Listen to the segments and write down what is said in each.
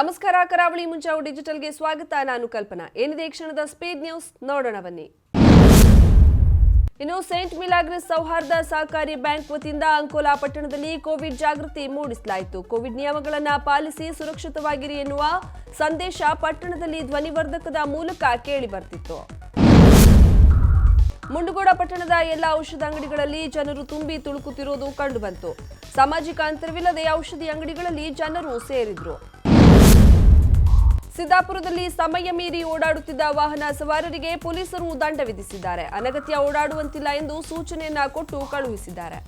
ನಮಸ್ಕಾರ, ಕರಾವಳಿ ಮುಂಚಾವು ಡಿಜಿಟಲ್ಗೆ ಸ್ವಾಗತ. ನಾನು ಕಲ್ಪನಾ. ಏನಿದೆ ಕ್ಷಣದ ಸ್ಪೀಡ್ ನ್ಯೂಸ್? ನೋಡೋಣ ಬನ್ನಿ. ಇನ್ನು ಸೇಂಟ್ ಮಿಲಾಗ್ರಿಸ್ ಸೌಹಾರ್ದ ಸಹಕಾರಿ ಬ್ಯಾಂಕ್ ವತಿಯಿಂದ ಅಂಕೋಲಾ ಪಟ್ಟಣದಲ್ಲಿ ಕೋವಿಡ್ ಜಾಗೃತಿ ಮೂಡಿಸಲಾಯಿತು. ಕೋವಿಡ್ ನಿಯಮಗಳನ್ನು ಪಾಲಿಸಿ ಸುರಕ್ಷಿತವಾಗಿರಿ ಎನ್ನುವ ಸಂದೇಶ ಪಟ್ಟಣದಲ್ಲಿ ಧ್ವನಿವರ್ಧಕದ ಮೂಲಕ ಕೇಳಿ ಬರ್ತಿತ್ತು ಮುಂಡಗೋಡ ಪಟ್ಟಣದ ಎಲ್ಲ ಔಷಧ ಅಂಗಡಿಗಳಲ್ಲಿ ಜನರು ತುಂಬಿ ತುಳುಕುತ್ತಿರುವುದು ಕಂಡುಬಂತು. ಸಾಮಾಜಿಕ ಅಂತರವಿಲ್ಲದೆ ಔಷಧಿ ಅಂಗಡಿಗಳಲ್ಲಿ ಜನರು ಸೇರಿದ್ರು. ಸಿದ್ದಾಪುರದಲ್ಲಿ ಸಮಯ ಮೀರಿ ಓಡಾಡುತ್ತಿದ್ದ ವಾಹನ ಸವಾರರಿಗೆ ಪೊಲೀಸರು ದಂಡ ವಿಧಿಸಿದ್ದಾರೆ. ಅನಗತ್ಯ ಓಡಾಡುವಂತಿಲ್ಲ ಎಂದು ಸೂಚನೆಯನ್ನ ಕೊಟ್ಟು ಕಳುಹಿಸಿದ್ದಾರೆ.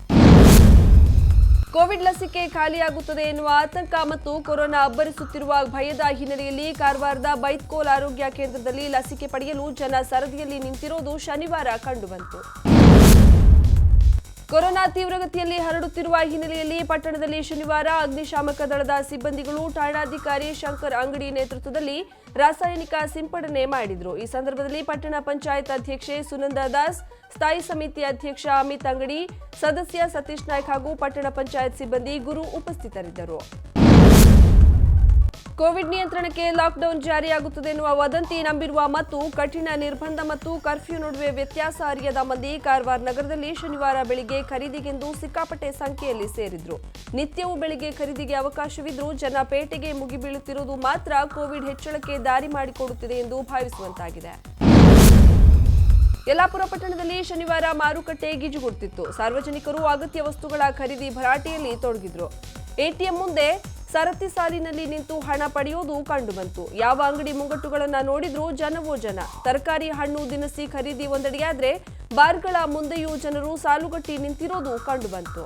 ಕೋವಿಡ್ ಲಸಿಕೆ ಖಾಲಿಯಾಗುತ್ತದೆ ಎನ್ನುವ ಆತಂಕ ಮತ್ತು ಕೊರೋನಾ ಅಬ್ಬರಿಸುತ್ತಿರುವ ಭಯದ ಹಿನ್ನೆಲೆಯಲ್ಲಿ ಕಾರವಾರದ ಬೈತ್ಕೋಲ್ ಆರೋಗ್ಯ ಕೇಂದ್ರದಲ್ಲಿ ಲಸಿಕೆ ಪಡೆಯಲು ಜನ ಸರದಿಯಲ್ಲಿ ನಿಂತಿರೋದು ಶನಿವಾರ ಕಂಡುಬಂತು. ಕೊರೋನಾ ತೀವ್ರಗತಿಯಲ್ಲಿ ಹರಡುತ್ತಿರುವ ಹಿನ್ನೆಲೆಯಲ್ಲಿ ಪಟ್ಟಣದಲ್ಲಿ ಶನಿವಾರ ಅಗ್ನಿಶಾಮಕ ದಳದ ಸಿಬ್ಬಂದಿಗಳು ಠಾಣಾಧಿಕಾರಿ ಶಂಕರ್ ಅಂಗಡಿ ನೇತೃತ್ವದಲ್ಲಿ ರಾಸಾಯನಿಕ ಸಿಂಪಡಣೆ ಮಾಡಿದರು. ಈ ಸಂದರ್ಭದಲ್ಲಿ ಪಟ್ಟಣ ಪಂಚಾಯತ್ ಅಧ್ಯಕ್ಷೆ ಸುನಂದಾ ದಾಸ್, ಸ್ಥಾಯಿ ಸಮಿತಿ ಅಧ್ಯಕ್ಷ ಅಮಿತ್ ಅಂಗಡಿ, ಸದಸ್ಯ ಸತೀಶ್ ನಾಯ್ಕ್ ಹಾಗೂ ಪಟ್ಟಣ ಪಂಚಾಯತ್ ಸಿಬ್ಬಂದಿ ಗುರು ಉಪಸ್ಥಿತರಿದ್ದರು. ಕೋವಿಡ್ ನಿಯಂತ್ರಣಕ್ಕೆ ಲಾಕ್ಡೌನ್ ಜಾರಿಯಾಗುತ್ತದೆ ಎನ್ನುವ ವದಂತಿ ನಂಬಿರುವ ಮತ್ತು ಕಠಿಣ ನಿರ್ಬಂಧ ಮತ್ತು ಕರ್ಫ್ಯೂ ನಡುವೆ ವ್ಯತ್ಯಾಸ ಅರಿಯದ ಮಂದಿ ಕಾರವಾರ ನಗರದಲ್ಲಿ ಶನಿವಾರ ಬೆಳಿಗ್ಗೆ ಖರೀದಿಗೆಂದು ಸಿಕ್ಕಾಪಟ್ಟೆ ಸಂಖ್ಯೆಯಲ್ಲಿ ಸೇರಿದ್ರು. ನಿತ್ಯವೂ ಬೆಳಿಗ್ಗೆ ಖರೀದಿಗೆ ಅವಕಾಶವಿದ್ರೂ ಜನ ಪೇಟೆಗೆ ಮುಗಿಬೀಳುತ್ತಿರುವುದು ಮಾತ್ರ ಕೋವಿಡ್ ಹೆಚ್ಚಳಕ್ಕೆ ದಾರಿ ಮಾಡಿಕೊಡುತ್ತಿದೆ ಎಂದು ಭಾವಿಸುವಂತಾಗಿದೆ. ಯಲ್ಲಾಪುರ ಪಟ್ಟಣದಲ್ಲಿ ಶನಿವಾರ ಮಾರುಕಟ್ಟೆ ಗಿಜುಗುಡುತ್ತಿತ್ತು ಸಾರ್ವಜನಿಕರು ಅಗತ್ಯ ವಸ್ತುಗಳ ಖರೀದಿ ಭರಾಟೆಯಲ್ಲಿ ತೊಡಗಿದ್ರು. ಎಟಿಎಂ ಮುಂದೆ ಸರತಿ ಸಾಲಿನಲ್ಲಿ ನಿಂತು ಹಣ ಪಡೆಯೋದು ಕಂಡುಬಂತು. ಯಾವ ಅಂಗಡಿ ಮುಂಗಟ್ಟುಗಳನ್ನ ನೋಡಿದ್ರೂ ಜನವೋ ಜನ. ತರಕಾರಿ ಹಣ್ಣು ದಿನಸಿ ಖರೀದಿ ಒಂದಡಿಯಾದ್ರೆ ಬಾರ್ಗಳ ಮುಂದೆಯೂ ಜನರು ಸಾಲುಗಟ್ಟಿ ನಿಂತಿರೋದು ಕಂಡುಬಂತು.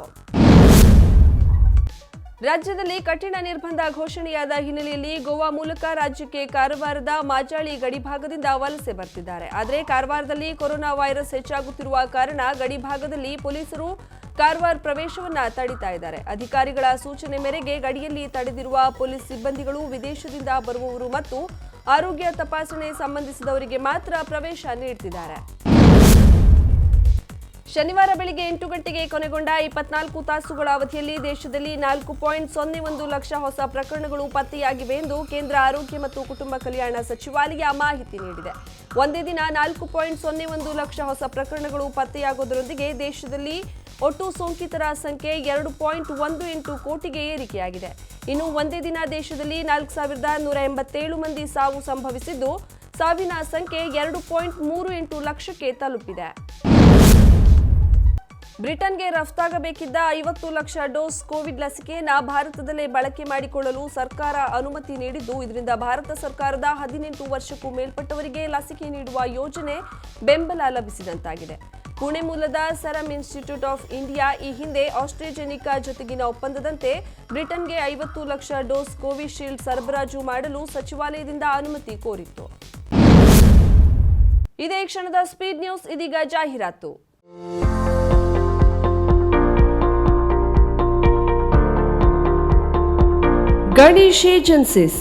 ರಾಜ್ಯದಲ್ಲಿ ಕಠಿಣ ನಿರ್ಬಂಧ ಘೋಷಣೆಯಾದ ಹಿನ್ನೆಲೆಯಲ್ಲಿ ಗೋವಾ ಮೂಲಕ ರಾಜ್ಯಕ್ಕೆ ಕಾರವಾರದ ಮಾಜಾಳಿ ಗಡಿಭಾಗದಿಂದ ವಲಸೆ ಬರ್ತಿದ್ದಾರೆ. ಆದರೆ ಕಾರವಾರದಲ್ಲಿ ಕೊರೋನಾ ವೈರಸ್ ಹೆಚ್ಚಾಗುತ್ತಿರುವ ಕಾರಣ ಗಡಿಭಾಗದಲ್ಲಿ ಪೊಲೀಸರು ಕಾರವಾರ ಪ್ರವೇಶವನ್ನ ತಡಿತಾ ಇದ್ದಾರೆ. ಅಧಿಕಾರಿಗಳ ಸೂಚನೆ ಮೇರೆಗೆ ಗಡಿಯಲ್ಲಿ ತಡೆದಿರುವ ಪೊಲೀಸ್ ಸಿಬ್ಬಂದಿಗಳು ವಿದೇಶದಿಂದ ಬರುವವರು ಮತ್ತು ಆರೋಗ್ಯ ತಪಾಸಣೆ ಸಂಬಂಧಿಸಿದವರಿಗೆ ಮಾತ್ರ ಪ್ರವೇಶ ನೀಡುತ್ತಿದ್ದಾರೆ ಶನಿವಾರ ಬೆಳಿಗ್ಗೆ ಎಂಟು ಗಂಟೆಗೆ ಕೊನೆಗೊಂಡ ಇಪ್ಪತ್ನಾಲ್ಕು ತಾಸುಗಳ ಅವಧಿಯಲ್ಲಿ ದೇಶದಲ್ಲಿ ನಾಲ್ಕು ಪಾಯಿಂಟ್ ಸೊನ್ನೆ ಒಂದು ಲಕ್ಷ ಹೊಸ ಪ್ರಕರಣಗಳು ಪತ್ತೆಯಾಗಿವೆ ಎಂದು ಕೇಂದ್ರ ಆರೋಗ್ಯ ಮತ್ತು ಕುಟುಂಬ ಕಲ್ಯಾಣ ಸಚಿವಾಲಯ ಮಾಹಿತಿ ನೀಡಿದೆ. ಒಂದೇ ದಿನ ನಾಲ್ಕು ಪಾಯಿಂಟ್ ಸೊನ್ನೆ ಒಂದು ಲಕ್ಷ ಹೊಸ ಪ್ರಕರಣಗಳು ಪತ್ತೆಯಾಗುವುದರೊಂದಿಗೆ ದೇಶದಲ್ಲಿ ಒಟ್ಟು ಸೋಂಕಿತರ ಸಂಖ್ಯೆ ಎರಡು ಪಾಯಿಂಟ್ ಒಂದು ಎಂಟು ಕೋಟಿಗೆ ಏರಿಕೆಯಾಗಿದೆ. ಇನ್ನು ಒಂದೇ ದಿನ ದೇಶದಲ್ಲಿ ನಾಲ್ಕು ಸಾವಿರದ ನೂರ ಎಂಬತ್ತೇಳು ಮಂದಿ ಸಾವು ಸಂಭವಿಸಿದ್ದು, ಸಾವಿನ ಸಂಖ್ಯೆ ಎರಡು ಪಾಯಿಂಟ್ ಮೂರು ಎಂಟು ಲಕ್ಷಕ್ಕೆ ತಲುಪಿದೆ. ಬ್ರಿಟನ್ಗೆ ರಫ್ತಾಗಬೇಕಿದ್ದ ಐವತ್ತು ಲಕ್ಷ ಡೋಸ್ ಕೋವಿಡ್ ಲಸಿಕೆಯನ್ನು ಭಾರತದಲ್ಲೇ ಬಳಕೆ ಮಾಡಿಕೊಳ್ಳಲು ಸರ್ಕಾರ ಅನುಮತಿ ನೀಡಿದ್ದು, ಇದರಿಂದ ಭಾರತ ಸರ್ಕಾರದ ಹದಿನೆಂಟು ವರ್ಷಕ್ಕೂ ಮೇಲ್ಪಟ್ಟವರಿಗೆ ಲಸಿಕೆ ನೀಡುವ ಯೋಜನೆ ಬೆಂಬಲ ಲಭಿಸಿದಂತಾಗಿದೆ. ಪುಣೆ ಮೂಲದ ಸರಮ್ ಇನ್ಸ್ಟಿಟ್ಯೂಟ್ ಆಫ್ ಇಂಡಿಯಾ ಈ ಹಿಂದೆ ಆಸ್ಟ್ರೇಜೆನಿಕಾ ಜೊತೆಗಿನ ಒಪ್ಪಂದದಂತೆ ಬ್ರಿಟನ್ಗೆ ಐವತ್ತು ಲಕ್ಷ ಡೋಸ್ ಕೋವಿಶೀಲ್ಡ್ ಸರಬರಾಜು ಮಾಡಲು ಸಚಿವಾಲಯದಿಂದ ಅನುಮತಿ ಕೋರಿತ್ತು. ಇದೇ ಕ್ಷಣದ ಸ್ಪೀಡ್ ನ್ಯೂಸ್, ಇದೀಗ ಜಾಹೀರಾತು. ಗಣೇಶ್ ಏಜೆನ್ಸಿಸ್